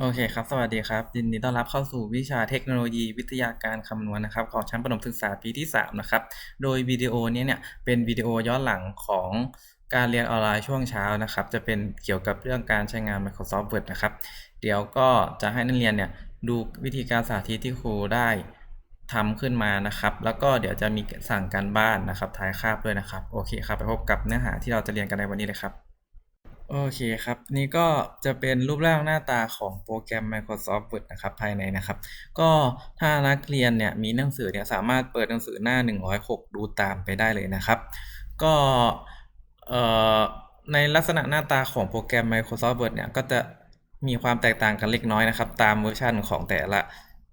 โอเคครับ สวัสดีครับ ยินดีต้อนรับเข้าสู่วิชาเทคโนโลยีวิทยาการคำนวณนะครับ ของชั้นประถมศึกษาปีที่ 3 นะครับ โดยวิดีโอนี้เนี่ย เป็นวิดีโอย้อนหลังของการเรียนออนไลน์ช่วงเช้านะครับ จะเป็นเกี่ยวกับเรื่องการใช้งาน Microsoft Word นะครับ เดี๋ยวก็จะให้นักเรียนเนี่ย ดูวิธีการสาธิตที่ครูได้ทำขึ้นมานะครับ แล้วก็เดี๋ยวจะมีสั่งการบ้านนะครับ ท้ายคาบด้วยนะครับ โอเคครับ ไปพบกับเนื้อหาที่เราจะเรียนกันในวันนี้เลยครับ โอเคครับ นี่ก็จะเป็นรูปร่างหน้าตาของโปรแกรม Microsoft Word นะครับ ภายในนะครับ ก็ถ้านักเรียนเนี่ยมีหนังสือเนี่ยสามารถเปิดหนังสือหน้า 106 ดูตามไปได้เลยนะครับ ก็ในลักษณะหน้าตาของโปรแกรม Microsoft Word เนี่ยก็จะมีความแตกต่างกันเล็กน้อยนะครับ ตามเวอร์ชันของแต่ละ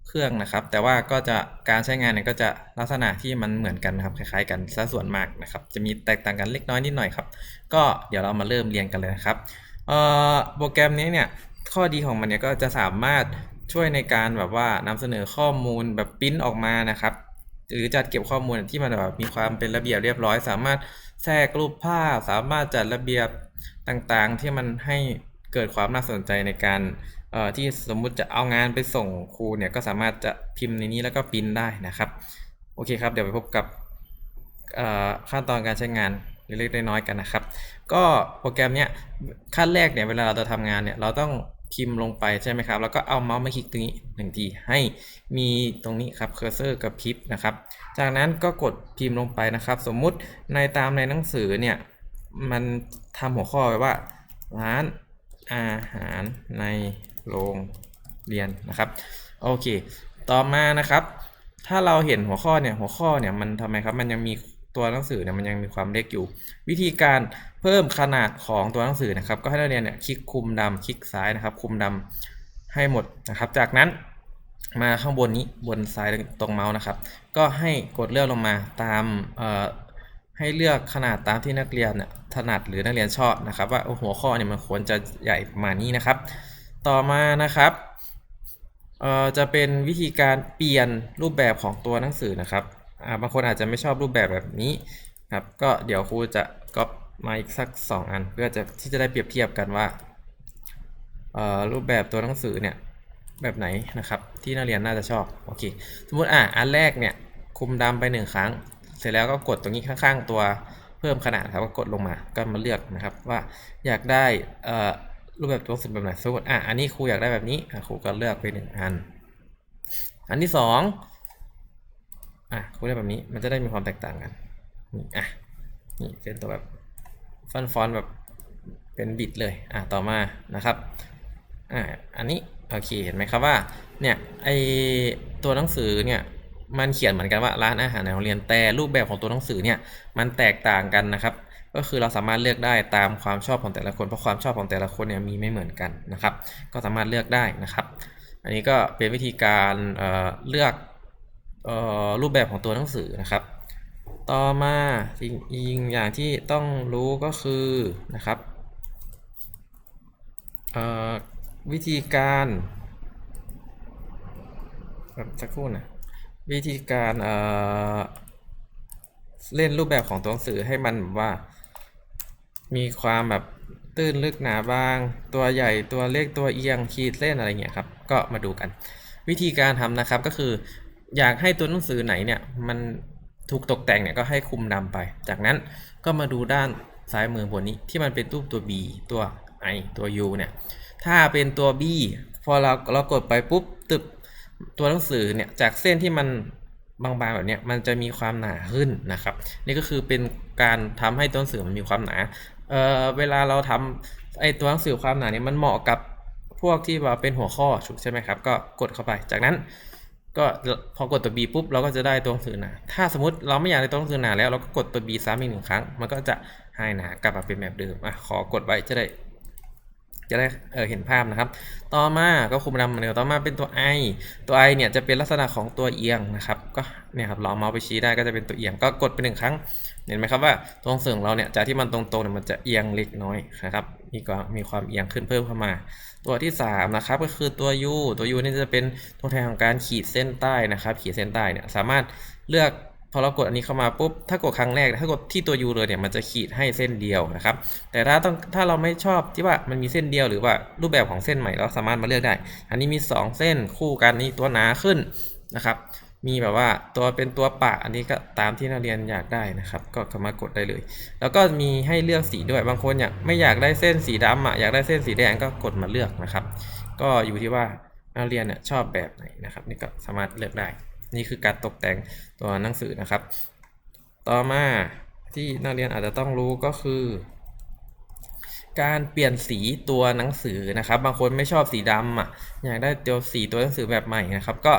เครื่องนะครับ แต่ว่าก็จะการใช้งานเนี่ยก็จะลักษณะที่มันเหมือนกันนะครับ คล้ายๆ กันซะส่วนมากนะครับ จะมีแตกต่างกันเล็กน้อยนิดหน่อยครับ ก็เดี๋ยวเรามาเริ่มเรียนกันเลยนะครับโปรแกรมนี้เนี่ยข้อดีของมันเนี่ยก็จะสามารถช่วยในการแบบว่านำเสนอข้อมูลแบบปริ้นออกมานะครับ หรือจัดเก็บข้อมูลที่มันแบบมีความเป็นระเบียบเรียบร้อย สามารถแทรกรูปภาพ สามารถจัดระเบียบต่างๆ ที่มันให้เกิดความน่าสนใจในการที่สมมุติจะเอางานไปส่งครูเนี่ยก็สามารถจะพิมพ์ในนี้แล้วก็ปริ้นได้นะครับ โอเคครับ เดี๋ยวไปพบกับขั้นตอนการใช้งาน เล็กๆน้อยๆกันนะครับ ก็โปรแกรมเนี้ยขั้นแรกเนี่ยเวลาเราจะทำงานเนี่ยเราต้องพิมพ์ลงไปใช่ไหมครับ แล้วก็เอาเมาส์มาคลิกตรงนี้หนึ่งทีให้มีตรงนี้ครับเคอร์เซอร์กับพิบนะครับ จากนั้นก็กดพิมพ์ลงไปนะครับ สมมุติในตามในหนังสือเนี่ยมันทำหัวข้อไว้ว่า ร้านอาหารในโรงเรียนนะครับโอเค ต่อมานะครับ ถ้าเราเห็นหัวข้อเนี่ยหัวข้อเนี่ยมันทำไมครับมันยังมี ตัวหนังสือเนี่ยมันยังมีความเล็กอยู่ วิธีการเพิ่มขนาดของตัวหนังสือนะครับ ก็ให้นักเรียนเนี่ยคลิกคุมดำคลิกซ้ายนะครับ คุมดำให้หมดนะครับ จากนั้นมาข้างบนนี้บนซ้ายตรงเมาส์นะครับ ก็ให้กดเลื่อนลงมาตามเอ่อให้เลือกขนาดตามที่นักเรียนเนี่ยถนัดหรือนักเรียนชอบนะครับ ว่าหัวข้อเนี่ยมันควรจะใหญ่ประมาณนี้นะครับ ต่อมานะครับเอ่อจะเป็นวิธีการเปลี่ยนรูปแบบของตัวหนังสือนะครับ บางคนอาจจะไม่ชอบรูปแบบแบบนี้ครับก็เดี๋ยวครูจะก๊อปมาอีกสัก 2 อัน เพื่อจะที่จะได้เปรียบเทียบกันว่ารูปแบบตัวหนังสือเนี่ยแบบไหนนะครับที่นักเรียนน่าจะชอบโอเคสมมติอะอันแรกเนี่ยคุมดำไปหนึ่งครั้ง เสร็จแล้วก็กดตรงนี้ข้างๆ ตัวเพิ่มขนาดครับก็กดลงมาก็มาเลือกนะครับว่าอยากได้รูปแบบตัวหนังสือแบบไหนสมมติอะอันนี้ครูอยากได้แบบนี้ครูก็เลือกไปหนึ่งอัน อันที่ส อะครูเลือกแบบนี้มันจะได้มีความแตกต่างกันนี่อะนี่เป็นตัวแบบฟอนฟอนแบบเป็นบิตเลย อะต่อมานะครับอะอันนี้โอเคเห็นไหมครับว่าเนี่ยไอตัวหนังสือเนี่ยมันเขียนเหมือนกันว่าร้านอาหารในโรงเรียนแต่รูปแบบของตัวหนังสือเนี่ยมันแตกต่างกันนะครับก็คือเราสามารถเลือกได้ตามความชอบของแต่ละคนเพราะความชอบของแต่ละคนเนี่ยมีไม่เหมือนกันนะครับ ก็สามารถเลือกได้นะครับ อันนี้ก็เป็นวิธีการเเลือก รูปแบบของตัวหนังสือนะครับ ต่อมาอีกอย่างที่ต้องรู้ก็คือนะครับวิธีการแบบสักครู่นะวิธีการเเล่นรูปแบบของตัวหนังสือให้มันแบบว่า มีความแบบตื้นลึกหนาบาง ตัวใหญ่ตัวเล็กตัวเอียงขีดเส้นอะไรเงี้ยครับ ก็มาดูกัน วิธีการทำนะครับก็คือ อยากให้ตัวหนังสือไหนเนี่ยมันถูกตกแต่งเนี่ยก็ให้คุมดำไป จากนั้นก็มาดูด้านซ้ายมือบนนี้ที่มันเป็นรูปตัว B ตัว I ตัว U เนี่ย ถ้าเป็นตัว B พอเราเรากดไปปุ๊บตึบตัวหนังสือเนี่ยจากเส้นที่มันบางๆแบบเนี้ยมันจะมีความหนาขึ้นนะครับ นี่ก็คือเป็นการทำให้ตัวหนังสือมันมีความหนาเออเวลาเราทำไอตัวหนังสือความหนาเนี่ยมันเหมาะกับพวกที่ว่าเป็นหัวข้อใช่ไหมครับ ก็กดเข้าไป จากนั้น ก็พอกดตัว B ปุ๊บเราก็จะได้ตัวหนังสือหนา ถ้าสมมติเราไม่อยากได้ตัวหนังสือหนาแล้วเราก็กดตัว B ซ้ำอีกหนึ่งครั้ง มันก็จะให้หนากลับมาเป็นแบบเดิมอะขอกดไว้จะได้ จะได้เออเห็นภาพนะครับ ต่อมาก็คุมดำเหมือนเดิมต่อมาเป็นตัว i ตัว i เนี่ยจะเป็นลักษณะของตัวเอียงนะครับ ก็เนี่ยครับเราเอาเมาส์ไปชี้ได้ก็จะเป็นตัวเอียง ก็กดไปหนึ่งครั้ง เห็นไหมครับว่าตัวหนังสือของเราเนี่ยจากที่มันตรงๆเนี่ยมันจะเอียงเล็กน้อยนะครับ มีความมีความเอียงขึ้นเพิ่มเข้ามา ตัวที่3นะครับก็คือตัว u ตัว u นี่จะเป็นตัวแทนของการขีดเส้นใต้นะครับ ขีดเส้นใต้เนี่ยสามารถเลือกพอเรากดอันนี้เข้ามาปุ๊บ ถ้ากดครั้งแรก ถ้ากดที่ตัว U เลยเนี่ย มันจะขีดให้เส้นเดียวนะครับ แต่ถ้าต้อง ถ้าเราไม่ชอบที่ว่ามันมีเส้นเดียวหรือว่ารูปแบบของเส้นใหม่เราสามารถมาเลือกได้ อันนี้มี 2 เส้นคู่กันนี่ตัวหนาขึ้นนะครับ มีแบบว่าตัวเป็นตัวปะอันนี้ก็ตามที่นักเรียนอยากได้นะครับ ก็สามารถกดได้เลย แล้วก็มีให้เลือกสีด้วยบางคนอยากไม่อยากได้เส้นสีดำอะอยากได้เส้นสีแดงก็กดมาเลือกนะครับ ก็อยู่ที่ว่านักเรียนเนี่ยชอบแบบไหนนะครับ นี่ก็สามารถเลือกได้ นี่คือการตกแต่งตัวหนังสือนะครับ ต่อมาที่นักเรียนอาจจะต้องรู้ก็คือ การเปลี่ยนสีตัวหนังสือนะครับ บางคนไม่ชอบสีดำอะอยากได้ตัวสีตัวหนังสือแบบใหม่นะครับ ก็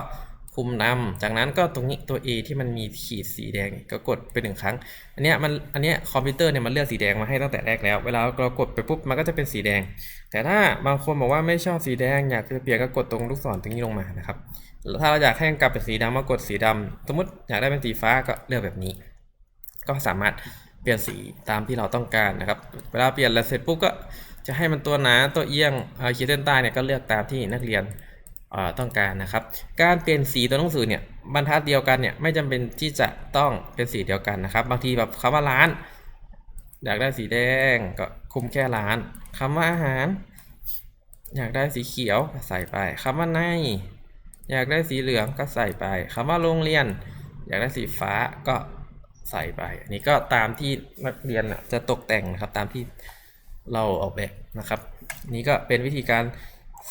คุมดำจากนั้นก็ตรงนี้ตัว A ที่มันมีขีดสีแดงก็กดไปหนึ่งครั้ง อันเนี้ยมันอันเนี้ยคอมพิวเตอร์เนี่ยมันเลือกสีแดงมาให้ตั้งแต่แรกแล้ว เวลาเรากดไปปุ๊บมันก็จะเป็นสีแดง แต่ถ้าบางคนบอกว่าไม่ชอบสีแดงอยากจะเปลี่ยนก็กดตรงลูกศรตรงนี้ลงมานะครับ ถ้าเราอยากให้มันกลับเป็นสีดำก็กดสีดำสมมติอยากได้เป็นสีฟ้าก็เลือกแบบนี้ ก็สามารถเปลี่ยนสีตามที่เราต้องการนะครับ เวลาเปลี่ยนแล้วเสร็จปุ๊บก็จะให้มันตัวหนาตัวเอียงขีดเส้นใต้เนี่ยก็เลือกตามที่นักเรียน ต้องการนะครับ การเปลี่ยนสีตัวหนังสือเนี่ยบรรทัดเดียวกันเนี่ยไม่จำเป็นที่จะต้องเป็นสีเดียวกันนะครับ บางทีแบบคำว่าร้าน อยากได้สีแดงก็คุมแค่ร้านคำว่าอาหาร อยากได้สีเขียวก็ใส่ไปคำว่าใน อยากได้สีเหลืองก็ใส่ไปคำว่าโรงเรียน อยากได้สีฟ้าก็ใส่ไป อันนี้ก็ตามที่นักเรียนจะตกแต่งนะครับตามที่เราออกแบบนะครับ นี่ก็เป็นวิธีการ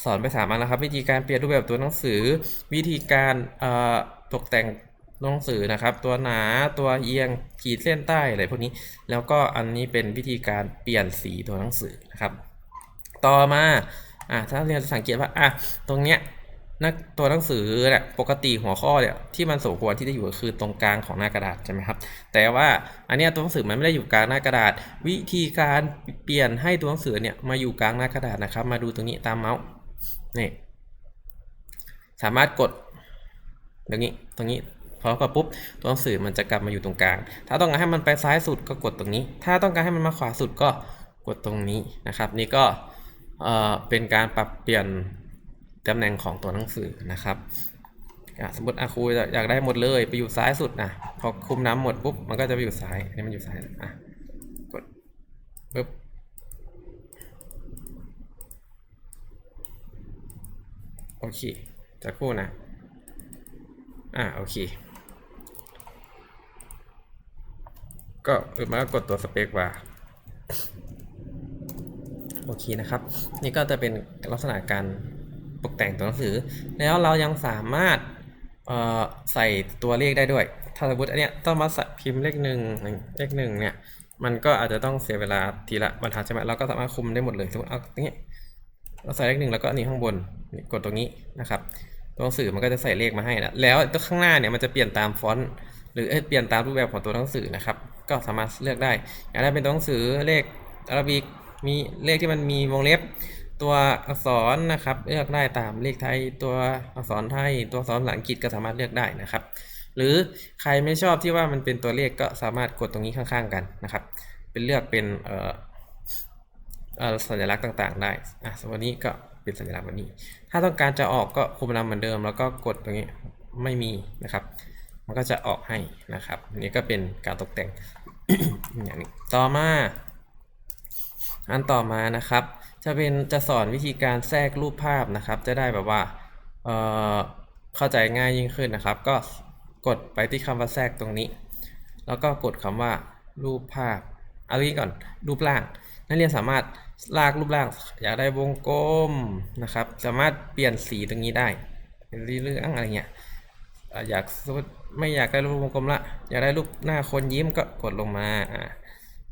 สอนไปสามอันนะครับ วิธีการเปลี่ยนรูปแบบตัวหนังสือ วิธีการตกแต่งหนังสือนะครับ ตัวหนาตัวเอียงขีดเส้นใต้อะไรพวกนี้ แล้วก็อันนี้เป็นวิธีการเปลี่ยนสีตัวหนังสือนะครับ ต่อมาอะถ้าเรียนจะสังเกตว่าอะตรงเนี้ยนักตัวหนังสือเนี่ยปกติหัวข้อเนี่ยที่มันสมควรที่จะอยู่ก็คือตรงกลางของหน้ากระดาษใช่ไหมครับ แต่ว่าอันนี้ตัวหนังสือมันไม่ได้อยู่กลางหน้ากระดาษ วิธีการเปลี่ยนให้ตัวหนังสือเนี่ยมาอยู่กลางหน้ากระดาษนะครับ มาดูตรงนี้ตามเมาส์ นี่ สามารถกดตรงนี้ตรงนี้พอกดปุ๊บตัวหนังสือมันจะกลับมาอยู่ตรงกลาง ถ้าต้องการให้มันไปซ้ายสุดก็กดตรงนี้ ถ้าต้องการให้มันมาขวาสุดก็กดตรงนี้นะครับ นี่ก็เออเป็นการปรับเปลี่ยนตำแหน่งของตัวหนังสือนะครับสมมติอาครูอยากได้หมดเลยไปอยู่ซ้ายสุดนะพอคุมน้ำหมดปุ๊บมันก็จะไปอยู่ซ้ายนนี้มันอยู่ซ้ายอะกดปุ๊บ โอ เคจะคู่นะ อ่าโอเค ก็เออมาก็กดตัวสเปคว่าโอเคนะครับ นี่ก็จะเป็นลักษณะการตกแต่งตัวหนังสือ แล้วเรายังสามารถใส่ตัวเลขได้ด้วย ถ้าสมมติอันเนี้ยต้องมาใส่พิมพ์เลขหนึ่งเลขหนึ่งเนี่ย มันก็อาจจะต้องเสียเวลาทีละบรรทัดใช่ไหมเราก็สามารถคุมได้หมดเลยสมมติเอาอย่างนี้ เราใส่เลขหนึ่งแล้วก็อันนี้ข้างบนกดตรงนี้นะครับตัวหนังสือมันก็จะใส่เลขมาให้นะแล้วตัวข้างหน้าเนี่ยมันจะเปลี่ยนตามฟอนต์หรือเปลี่ยนตามรูปแบบของตัวหนังสือนะครับ ก็สามารถเลือกได้อยากได้เป็นตัวหนังสือเลขอาราบิกมีเลขที่มันมีวงเล็บ ตัวอักษรนะครับเลือกได้ตามเลขไทยตัวอักษรไทย ตัวอักษรภาษาอังกฤษก็สามารถเลือกได้นะครับ หรือใครไม่ชอบที่ว่ามันเป็นตัวเลขก็สามารถกดตรงนี้ข้างๆกันนะครับ เป็นเลือกเป็นเอ่อ สัญลักษณ์ต่าง ๆ ได้อะสมมตินี้ก็เป็นสัญลักษณ์แบบนี้ ถ้าต้องการจะออกก็คุมนำเหมือนเดิม แล้วก็กดตรงนี้ไม่มีนะครับ มันก็จะออกให้นะครับนี่ก็เป็นการตกแต่งอย่างนี้ต่อมาอันต่อมานะครับ จะเป็นจะสอนวิธีการแทรกรูปภาพนะครับ จะได้แบบว่าเอ่อเข้าใจง่ายยิ่งขึ้นนะครับ ก็กดไปที่คำว่าแทรกตรงนี้ แล้วก็กดคำว่ารูปภาพเอางี้ก่อนรูปร่าง นักเรียนสามารถลากรูปร่าง อยากได้วงกลมนะครับ สามารถเปลี่ยนสีตรงนี้ได้เป็นเหลืองอะไรเงี้ยอยากสมมติไม่อยากได้รูปวงกลมละ อยากได้รูปหน้าคนยิ้มก็กดลงมา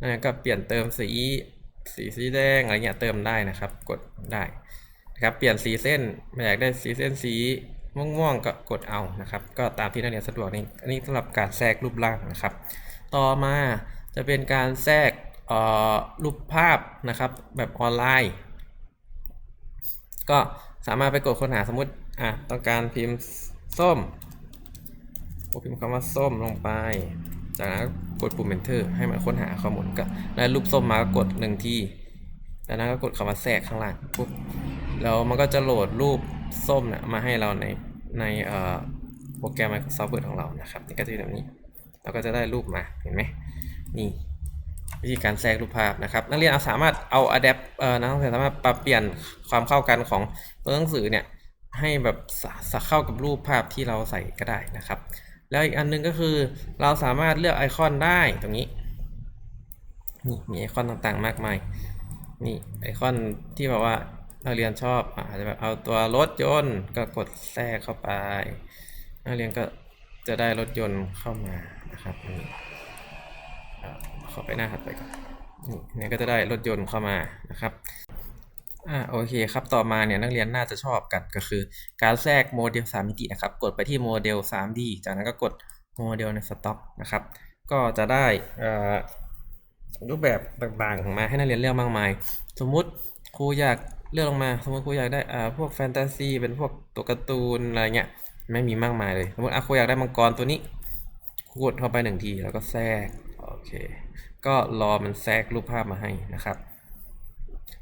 อ่าก็เปลี่ยนเติมสีสีสีแดงอะไรเงี้ยเติมได้นะครับ กดได้นะครับเปลี่ยนสีเส้นไม่อยากได้สีเส้นสีม่วงๆก็กดเอานะครับ ก็ตามที่นักเรียนสะดวกนี่อันนี้สำหรับการแทรกรูปร่างนะครับ ต่อมาจะเป็นการแทรก รูปภาพนะครับแบบออนไลน์ ก็สามารถไปกดค้นหาสมมติอะต้องการพิมพ์ส้มกดพิมพ์คำว่าส้มลงไป จากนั้นกดปุ่ม enter ให้มันค้นหาข้อมูลก็ได้รูปส้มมาก็กดหนึ่งทีจากนั้นก็กดคำว่าแทรกข้างล่างปุ๊บแล้วมันก็จะโหลดรูปส้มนี่ยมาให้เราในในโปรแกรม Microsoft Word ของเรานะครับนี่ก็จะเป็นแบบนี้ เราก็จะได้รูปมาเห็นไหมนี่ วิธีการแทรกรูปภาพนะครับ นักเรียนสามารถเอา adapt เอ่อนักเรียนสามารถปรับเปลี่ยนความเข้ากันของตัวหนังสือเนี่ยให้แบบสเข้ากับรูปภาพที่เราใส่ก็ได้นะครับ แล้วอีกอันหนึงก็คือเราสามารถเลือกไอคอนได้ตรงนี้นี่มีไอคอนต่างๆมากมายนี่ไอคอนที่แบบว่านักเรียนชอบอาจจะแบบเอาตัวรถยนต์ก็กดแทรกเข้าไป นักเรียนก็จะได้รถยนต์เข้ามานะครับนี่ ขอไปหน้าถัดไปก่อนเนี่ยก็จะได้รถยนต์เข้ามานะครับอ่าโอเคครับต่อมาเนี่ยนักเรียนน่าจะชอบกันก็คือ การแทรกโมเดล 3 มิตินะครับ กดไปที่โมเดล 3D จากนั้นก็กดโมเดลในสต็อกนะครับ ก็จะได้รูปแบบต่างๆมาให้นักเรียนเลือกมากมาย สมมุติครูอยากเลือกลงมา สมมติครูอยากได้อ่าพวกแฟนตาซีเป็นพวกตัวการ์ตูนอะไรเงี้ยไม่มีมากมายเลย สมมติอะครูอยากได้มังกรตัวนี้ กดเข้าไปหนึ่งทีแล้วก็แทรก โอเค ก็รอมันแทรกรูปภาพมาให้นะครับ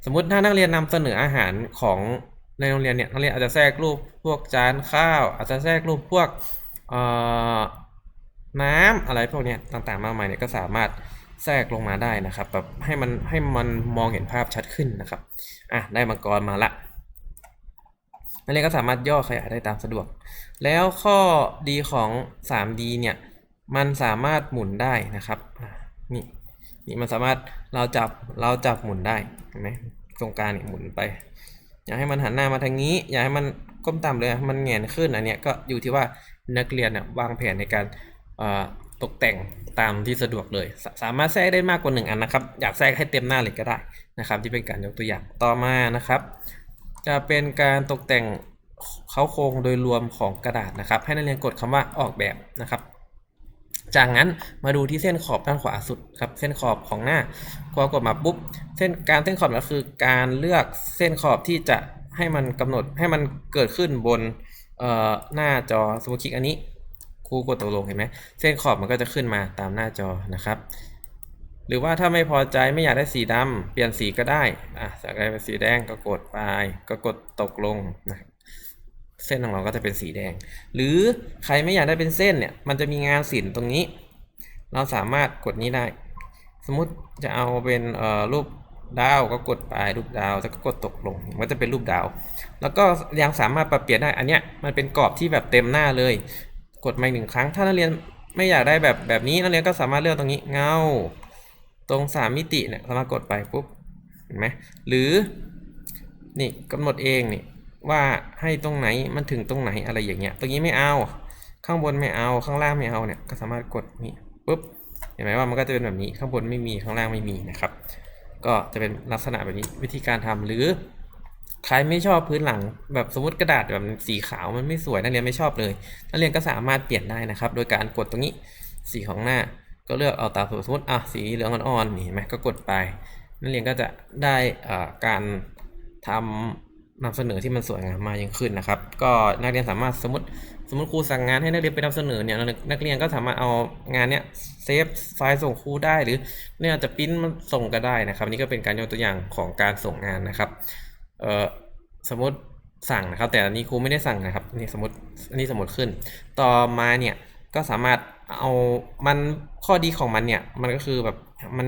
สมมุติถ้านักเรียนนำเสนออาหารของในโรงเรียนเนี่ยนักเรียนอาจจะแทรกรูปพวกจานข้าว อาจจะแทรกรูปพวกน้ำอะไรพวกนี้ต่างๆมากมายเนี่ยก็สามารถแทรกลงมาได้นะครับแบบให้มันให้มันมองเห็นภาพชัดขึ้นนะครับอะได้มังกรมาละนักเรียนก็สามารถย่อขยายได้ตามสะดวก แล้วข้อดีของ 3D เนี่ย มันสามารถหมุนได้นะครับนี่นี่มันสามารถเราจับเราจับหมุนได้เห็นไหมตรงกลางนี่หมุนไป อยากให้มันหันหน้ามาทางนี้ อยากให้มันก้มต่ำเลยมันแหงนขึ้นอันเนี้ยก็อยู่ที่ว่านักเรียนเนี่ยวางแผนในการตกแต่งตามที่สะดวกเลยสาสามารถแทรกได้มากกว่าหนึ่งอันนะครับ อยากแทรกให้เต็มหน้าเลยก็ได้นะครับ ที่เป็นการยกตัวอย่างต่อมานะครับ จะเป็นการตกแต่งเขาโครงโดยรวมของกระดาษนะครับ ให้นักเรียนกดคำว่าออกแบบนะครับ จากนั้นมาดูที่เส้นขอบด้านขวาสุดครับเส้นขอบของหน้าพอกดมาปุ๊บเส้นการเส้นขอบก็คือการเลือกเส้นขอบที่จะให้มันกำหนดให้มันเกิดขึ้นบนหน้าจอสมมติคลิกอันนี้ครูกดตกลงเห็นไหมเส้นขอบมันก็จะขึ้นมาตามหน้าจอนะครับ หรือว่าถ้าไม่พอใจไม่อยากได้สีดำเปลี่ยนสีก็ได้อะอยากได้เป็นสีแดงก็กดไปก็กดตกลงนะ เส้นของเราก็จะเป็นสีแดง หรือใครไม่อยากได้เป็นเส้นเนี่ย มันจะมีงานศิลป์ตรงนี้ เราสามารถกดนี้ได้ สมมุติจะเอาเป็นรูปดาวก็กดไปรูปดาวแล้วก็กดตกลงมันจะเป็นรูปดาว แล้วก็ยังสามารถปรับเปลี่ยนได้อันเนี้ยมันเป็นกรอบที่แบบเต็มหน้าเลย กดมาอีกหนึ่งครั้ง ถ้านักเรียนไม่อยากได้แบบแบบนี้นักเรียนก็สามารถเลือกตรงนี้เงาตรงสามมิติเนี่ยสามารถกดไปปุ๊บเห็นไหมหรือนี่กำหนดเองนี่ ว่าให้ตรงไหนมันถึงตรงไหนอะไรอย่างเงี้ย ตรงนี้ไม่เอา ข้างบนไม่เอา ข้างล่างไม่เอาเนี่ย ก็สามารถกดนี่ปุ๊บ เห็นไหมว่ามันก็จะเป็นแบบนี้ ข้างบนไม่มี ข้างล่างไม่มีนะครับ ก็จะเป็นลักษณะแบบนี้ วิธีการทำหรือ ใครไม่ชอบพื้นหลังแบบสมมติกระดาษแบบสีขาวมันไม่สวยนักเรียนไม่ชอบเลย นักเรียนก็สามารถเปลี่ยนได้นะครับ โดยการกดตรงนี้ สีของหน้า ก็เลือกเอาตามสมมติ อะ สีเหลืองอ่อนๆ นี่เห็นไหมก็กดไป นักเรียนก็จะได้การทำ นำเสนอที่มันสวยงามมากยิ่งขึ้นนะครับ ก็นักเรียนสามารถสมมติสมมติครูสั่งงานให้นักเรียนไปนำเสนอเนี่ยนักเรียนก็สามารถเอางานเนี้ยเซฟไฟล์ส่งครูได้หรือเนี่ยจะปริ้นมันส่งก็ได้นะครับนี่ก็เป็นการยกตัวอย่างของการส่งงานนะครับเอ่อสมมติสั่งนะครับ แต่อันนี้ครูไม่ได้สั่งนะครับนี่สมมติอันนี้สมมติขึ้น ต่อมาเนี่ยก็สามารถเอามันข้อดีของมันเนี่ยมันก็คือแบบมัน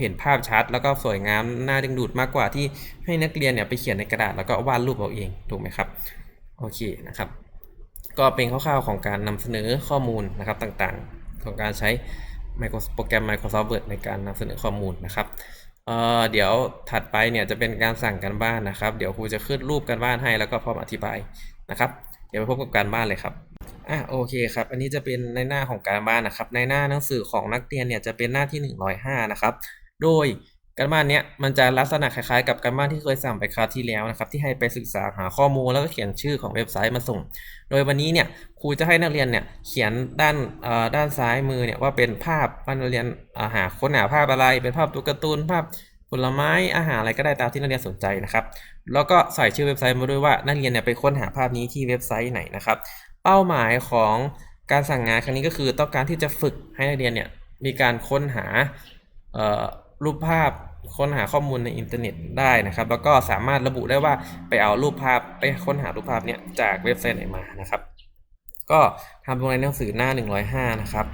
เห็นภาพชัด แล้วก็สวยงามน่าดึงดูดมากกว่าที่ให้นักเรียนเนี่ยไปเขียนในกระดาษแล้วก็วาดรูปเอาเองถูกไหมครับโอเคนะครับ ก็เป็นคร่าวๆของการนำเสนอข้อมูลนะครับต่างๆ ของการใช้โปรแกรม Microsoft Word ในการนำเสนอข้อมูลนะครับเเดี๋ยวถัดไปเนี่ยจะเป็นการสั่งการบ้านนะครับ เดี๋ยวครูจะขึ้นรูปการบ้านให้แล้วก็พร้อมอธิบายนะครับ เดี๋ยวไปพบกับการบ้านเลยครับอะโอเคครับ อันนี้จะเป็นในหน้าของการบ้านนะครับ ในหน้าหนังสือของนักเรียนเนี่ยจะเป็นหน้าที่ 105 นะครับ โดยการบ้านเนี้ยมันจะลักษณะคล้ายๆ กับการบ้านที่เคยสั่งไปคราวที่แล้วนะครับ ที่ให้ไปศึกษาหาข้อมูลแล้วก็เขียนชื่อของเว็บไซต์มาส่ง โดยวันนี้เนี่ยครูจะให้นักเรียนเนี่ยเขียนด้านด้านซ้ายมือเนี่ยว่าเป็นภาพว่านักเรียนหาค้นหาภาพอะไร เป็นภาพตัวการ์ตูนภาพผลไม้อาหารอะไรก็ได้ตามที่นักเรียนสนใจนะครับ แล้วก็ใส่ชื่อเว็บไซต์มาด้วยว่านักเรียนเนี่ยไปค้นหาภาพนี้ที่เว็บไซต์ไหนนะครับ เป้าหมายของการสั่งงานครั้งนี้ก็คือต้องการที่จะฝึกให้นักเรียนเนี่ยมีการค้นหา รูปภาพค้นหาข้อมูลในอินเทอร์เน็ตได้นะครับ แล้วก็สามารถระบุได้ว่าไปเอารูปภาพไปค้นหารูปภาพเนี่ยจากเว็บไซต์ไหนมานะครับ ก็ทำลงในหนังสือหน้า 105 นะครับ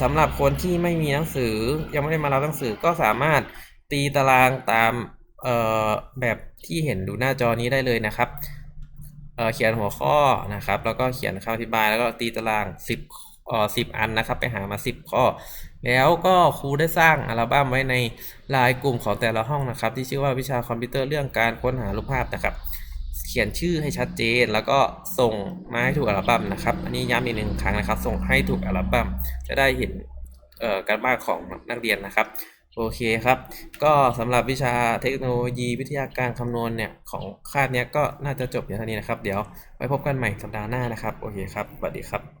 สำหรับคนที่ไม่มีหนังสือยังไม่ได้มารับหนังสือก็สามารถตีตารางตามเอ่อแบบที่เห็นดูหน้าจอนี้ได้เลยนะครับเอเขียนหัวข้อนะครับ แล้วก็เขียนคำอธิบายแล้วก็ตีตาราง 10 เอ่อ10อันนะครับ ไปหามา10ข้อ แล้วก็ครูได้สร้างอัลบั้มไว้ในไลน์กลุ่มของแต่ละห้องนะครับ ที่ชื่อว่าวิชาคอมพิวเตอร์เรื่องการค้นหารูปภาพนะครับ เขียนชื่อให้ชัดเจน แล้วก็ส่งมาให้ถูกอัลบั้มนะครับ อันนี้ย้ำอีกหนึ่งครั้งนะครับ ส่งให้ถูกอัลบั้มจะได้เห็นเอ่อการบ้านของนักเรียนนะครับโอเคครับ ก็สำหรับวิชาเทคโนโลยีวิทยาการคำนวณเนี่ย ของคาบนี้ก็น่าจะจบอย่างเท่านี้นะครับ เดี๋ยวไว้พบกันใหม่สัปดาห์หน้านะครับ โอเคครับ สวัสดีครับ